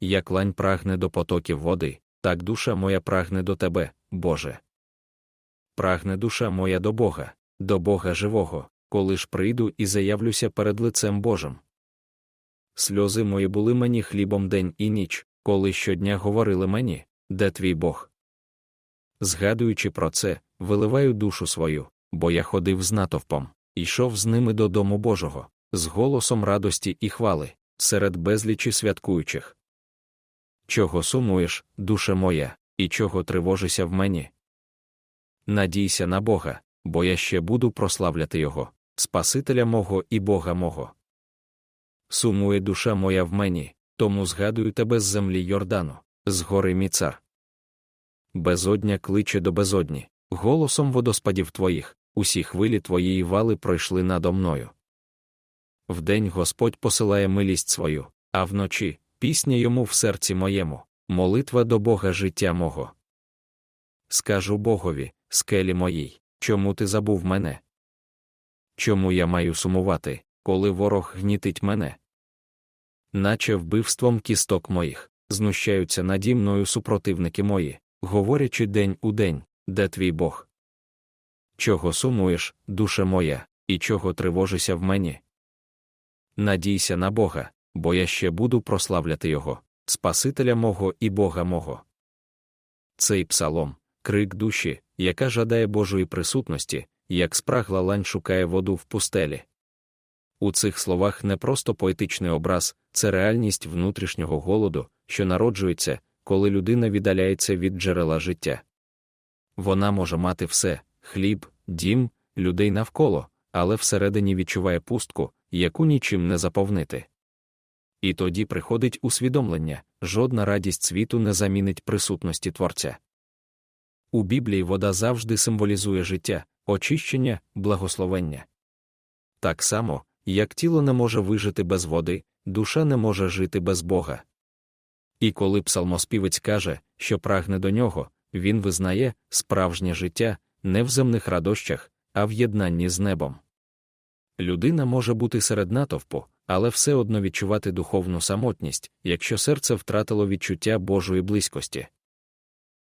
як лань прагне до потоків води, так душа моя прагне до тебе, Боже. Прагне душа моя до Бога, до Бога живого, коли ж прийду і заявлюся перед лицем Божим. Сльози мої були мені хлібом день і ніч, коли щодня говорили мені, де твій Бог. Згадуючи про це, виливаю душу свою, бо я ходив з натовпом, йшов з ними до дому Божого, з голосом радості і хвали, серед безлічі святкуючих. Чого сумуєш, душа моя, і чого тривожишся в мені? Надійся на Бога, бо я ще буду прославляти Його, Спасителя мого і Бога мого. Сумує душа моя в мені, тому згадую тебе з землі Йордану, з гори Міцар. Безодня кличе до безодні, голосом водоспадів твоїх, усі хвилі твоєї вали пройшли надо мною. Вдень Господь посилає милість свою, а вночі пісня йому в серці моєму, молитва до Бога життя мого. Скажу Богові, скелі моїй, чому ти забув мене? Чому я маю сумувати, коли ворог гнітить мене? Наче вбивством кісток моїх, знущаються наді мною супротивники мої, говорячи день у день, де твій Бог? Чого сумуєш, душа моя, і чого тривожишся в мені? Надійся на Бога, бо я ще буду прославляти Його, Спасителя мого і Бога мого. Цей псалом, крик душі, яка жадає Божої присутності, як спрагла лань шукає воду в пустелі. У цих словах не просто поетичний образ, це реальність внутрішнього голоду, що народжується, коли людина віддаляється від джерела життя. Вона може мати все хліб, дім, людей навколо, але всередині відчуває пустку, яку нічим не заповнити. І тоді приходить усвідомлення жодна радість світу не замінить присутності Творця. У Біблії вода завжди символізує життя, очищення, благословення. Так само, як тіло не може вижити без води, душа не може жити без Бога. І коли псалмоспівець каже, що прагне до нього, він визнає справжнє життя не в земних радощах, а в єднанні з небом. Людина може бути серед натовпу, але все одно відчувати духовну самотність, якщо серце втратило відчуття Божої близькості.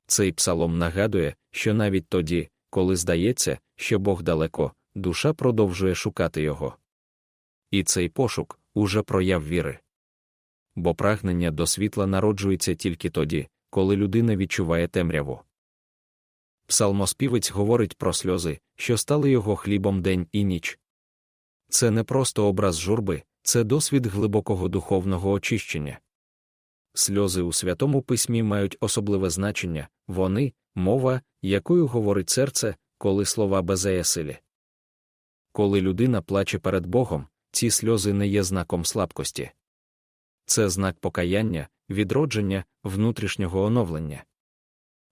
Цей псалом нагадує, що навіть тоді, коли здається, що Бог далеко, душа продовжує шукати його. І цей пошук уже прояв віри. Бо прагнення до світла народжується тільки тоді, коли людина відчуває темряву. Псалмоспівець говорить про сльози, що стали його хлібом день і ніч. Це не просто образ журби, це досвід глибокого духовного очищення. Сльози у святому письмі мають особливе значення вони, мова, якою говорить серце, коли слова безеясилі. Коли людина плаче перед Богом, ці сльози не є знаком слабкості. Це знак покаяння, відродження, внутрішнього оновлення.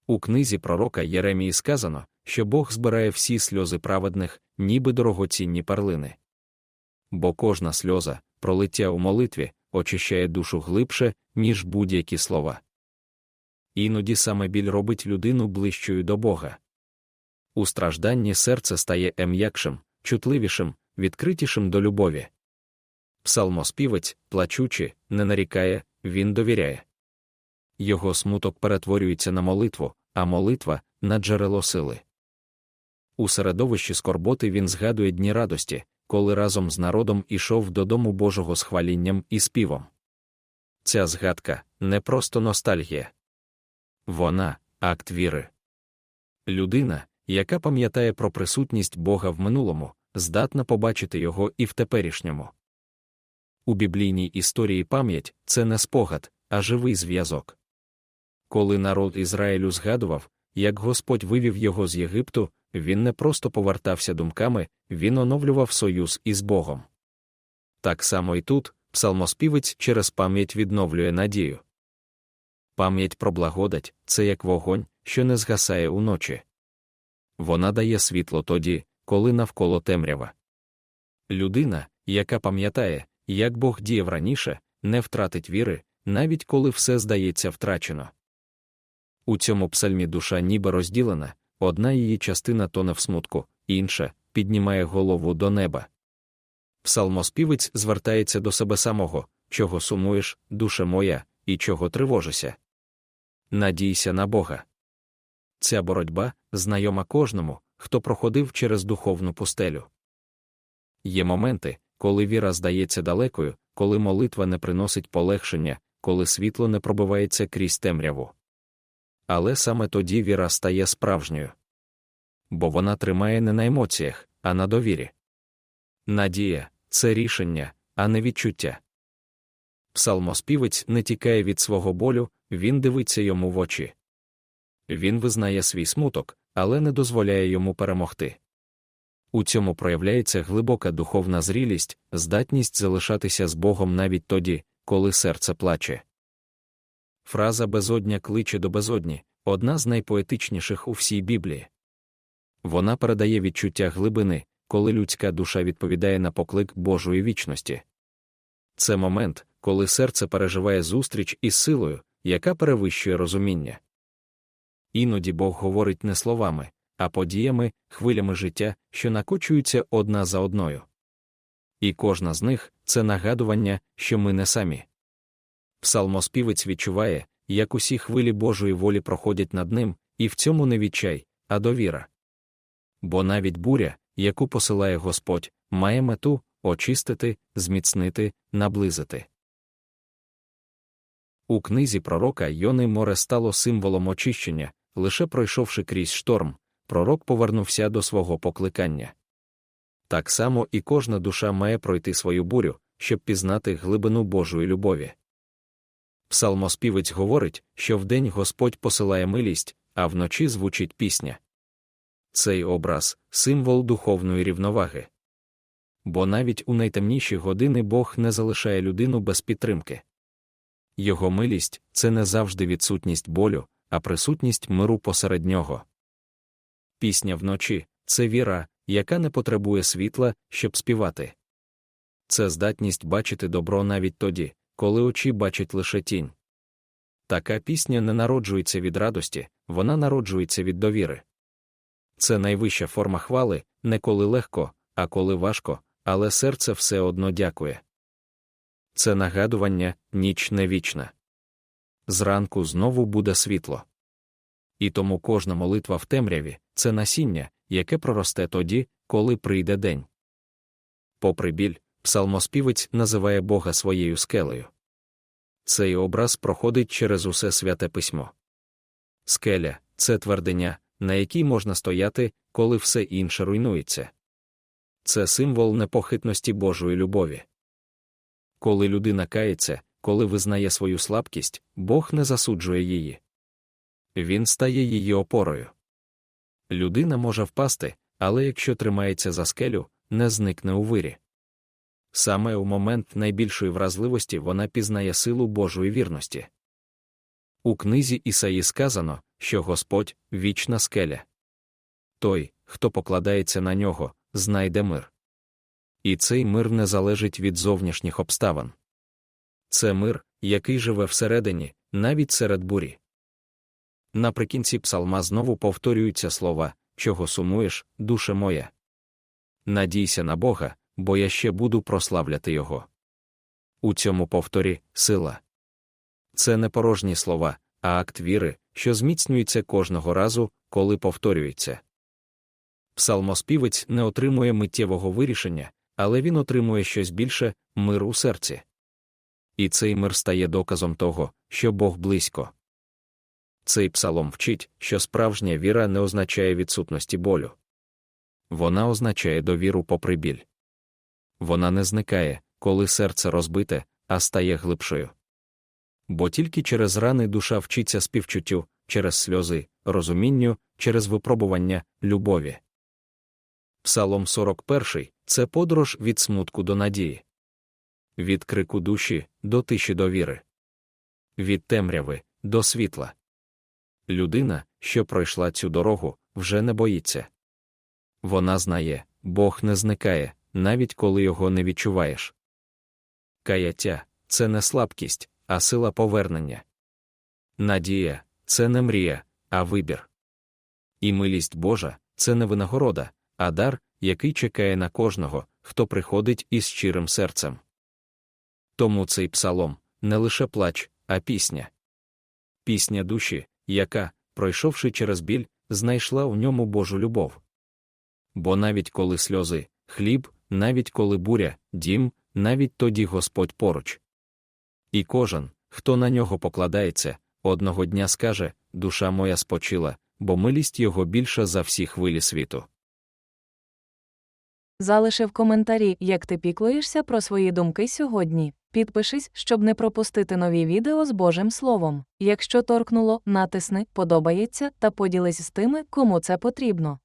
У книзі пророка Єремії сказано, що Бог збирає всі сльози праведних, ніби дорогоцінні перлини. Бо кожна сльоза, пролиття у молитві, очищає душу глибше, ніж будь-які слова. Іноді саме біль робить людину ближчою до Бога. У стражданні серце стає ем'якшим, чутливішим, відкритішим до любові. Псалмоспівець, плачучи, не нарікає, він довіряє. Його смуток перетворюється на молитву, а молитва на джерело сили. У середовищі скорботи він згадує дні радості, коли разом з народом ішов додому Божого з хвалінням і співом. Ця згадка не просто ностальгія. Вона акт віри. Людина, яка пам'ятає про присутність Бога в минулому, здатна побачити його і в теперішньому. У біблійній історії пам'ять це не спогад, а живий зв'язок. Коли народ Ізраїлю згадував, як Господь вивів його з Єгипту, він не просто повертався думками, він оновлював союз із Богом. Так само і тут псалмоспівець через пам'ять відновлює надію. Пам'ять про благодать це як вогонь, що не згасає уночі. Вона дає світло тоді, коли навколо темрява. Людина, яка пам'ятає, як Бог діяв раніше, не втратить віри, навіть коли все здається втрачено. У цьому псальмі душа ніби розділена, одна її частина тоне в смутку, інша піднімає голову до неба. Псалмоспівець звертається до себе самого, чого сумуєш, душа моя, і чого тривожишся. Надійся на Бога. Ця боротьба знайома кожному, хто проходив через духовну пустелю. Є моменти, коли віра здається далекою, коли молитва не приносить полегшення, коли світло не пробивається крізь темряву. Але саме тоді віра стає справжньою. Бо вона тримає не на емоціях, а на довірі. Надія це рішення, а не відчуття. Псалмоспівець не тікає від свого болю, він дивиться йому в очі. Він визнає свій смуток, але не дозволяє йому перемогти. У цьому проявляється глибока духовна зрілість, здатність залишатися з Богом навіть тоді, коли серце плаче. Фраза безодня кличе до безодні одна з найпоетичніших у всій Біблії. Вона передає відчуття глибини, коли людська душа відповідає на поклик Божої вічності. Це момент, коли серце переживає зустріч із силою, яка перевищує розуміння. Іноді Бог говорить не словами, а подіями, хвилями життя, що накочуються одна за одною. І кожна з них це нагадування, що ми не самі. Псалмоспівець відчуває, як усі хвилі Божої волі проходять над ним, і в цьому не відчай, а довіра. Бо навіть буря, яку посилає Господь, має мету очистити, зміцнити, наблизити. У книзі пророка Йони море стало символом очищення, лише пройшовши крізь шторм, пророк повернувся до свого покликання. Так само і кожна душа має пройти свою бурю, щоб пізнати глибину Божої любові. Псалмоспівець говорить, що вдень Господь посилає милість, а вночі звучить пісня. Цей образ символ духовної рівноваги. Бо навіть у найтемніші години Бог не залишає людину без підтримки. Його милість це не завжди відсутність болю, а присутність миру посеред нього. Пісня вночі це віра, яка не потребує світла, щоб співати. Це здатність бачити добро навіть тоді, коли очі бачать лише тінь. Така пісня не народжується від радості, вона народжується від довіри. Це найвища форма хвали, не коли легко, а коли важко, але серце все одно дякує. Це нагадування, ніч не вічна. Зранку знову буде світло. І тому кожна молитва в темряві це насіння, яке проросте тоді, коли прийде день. Попри біль, псалмоспівець називає Бога своєю скелею. Цей образ проходить через усе святе письмо. Скеля це твердиня, на якій можна стояти, коли все інше руйнується. Це символ непохитності Божої любові. Коли людина кається, коли визнає свою слабкість, Бог не засуджує її. Він стає її опорою. Людина може впасти, але якщо тримається за скелю, не зникне у вирі. Саме у момент найбільшої вразливості вона пізнає силу Божої вірності. У книзі Ісаї сказано, що Господь вічна скеля. Той, хто покладається на нього, знайде мир. І цей мир не залежить від зовнішніх обставин. Це мир, який живе всередині, навіть серед бурі. Наприкінці псалма знову повторюються слова, чого сумуєш, душе моя. Надійся на Бога, бо я ще буду прославляти Його. У цьому повторі сила. Це не порожні слова, а акт віри, що зміцнюється кожного разу, коли повторюється. Псалмоспівець не отримує миттєвого вирішення, але він отримує щось більше мир у серці. І цей мир стає доказом того, що Бог близько. Цей псалом вчить, що справжня віра не означає відсутності болю. Вона означає довіру попри біль. Вона не зникає, коли серце розбите, а стає глибшою. Бо тільки через рани душа вчиться співчуттю, через сльози, розумінню, через випробування, любові. Псалом 41 це подорож від смутку до надії, від крику душі до тиші довіри, від темряви до світла. Людина, що пройшла цю дорогу, вже не боїться. Вона знає, Бог не зникає, навіть коли його не відчуваєш. Каяття це не слабкість, а сила повернення. Надія це не мрія, а вибір. І милість Божа це не винагорода, а дар, який чекає на кожного, хто приходить із щирим серцем. Тому цей псалом не лише плач, а пісня. Пісня душі, яка, пройшовши через біль, знайшла у ньому Божу любов. Бо навіть коли сльози, хліб, навіть коли буря, дім, навіть тоді Господь поруч. І кожен, хто на нього покладається, одного дня скаже душа моя спочила, бо милість його більша за всі хвилі світу. Залиши в коментарі, як ти піклуєшся про свої думки сьогодні. Підпишись, щоб не пропустити нові відео з Божим Словом. Якщо торкнуло, натисни, подобається та поділись з тими, кому це потрібно.